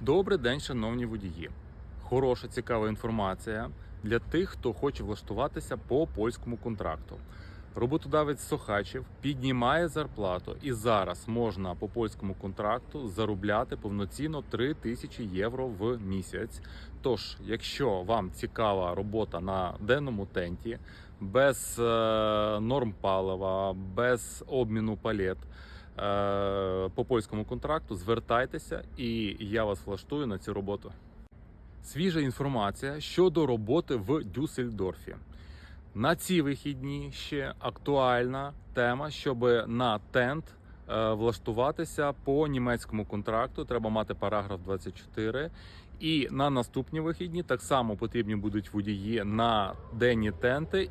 Добрий день, шановні водії. Хороша, цікава інформація для тих, хто хоче влаштуватися по польському контракту. Роботодавець Сохачів піднімає зарплату, і зараз можна по польському контракту заробляти повноцінно 3 тисячі євро в місяць. Тож, якщо вам цікава робота на денному тенті, без е, норм палива, без обміну палет, по польському контракту, звертайтеся, і я вас влаштую на цю роботу. Свіжа інформація щодо роботи в Дюссельдорфі. На ці вихідні ще актуальна тема, щоб на тент е, влаштуватися по німецькому контракту. Треба мати параграф 24. І на наступні вихідні так само потрібні будуть водії на денні тенти.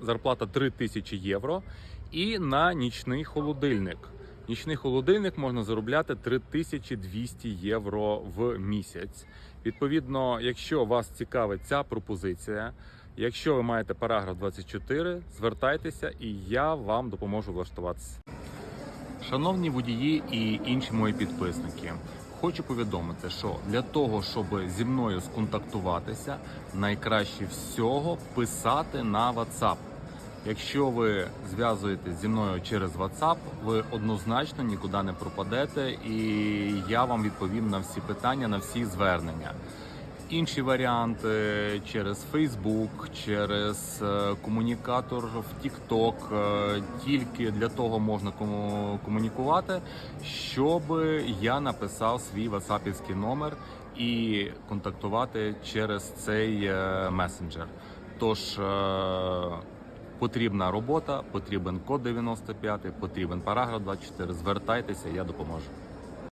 Зарплата 3000 євро. І на нічний холодильник. Нічний холодильник можна заробляти 3200 євро в місяць. Відповідно, якщо вас цікавить ця пропозиція, якщо ви маєте параграф 24, звертайтеся і я вам допоможу влаштуватися. Шановні водії і інші мої підписники, хочу повідомити, що для того, щоб зі мною сконтактуватися, найкраще всього писати на WhatsApp. Якщо ви зв'язуєтесь зі мною через WhatsApp, ви однозначно нікуди не пропадете, і я вам відповім на всі питання, на всі звернення. Інші варіанти через Facebook, через е, комунікатор в TikTok, е, тільки для того можна кому- комунікувати, щоб я написав свій ватсапівський номер і контактувати через цей е, месенджер. Тож потрібна робота, потрібен код 95, потрібен параграф 24. Звертайтеся, я допоможу.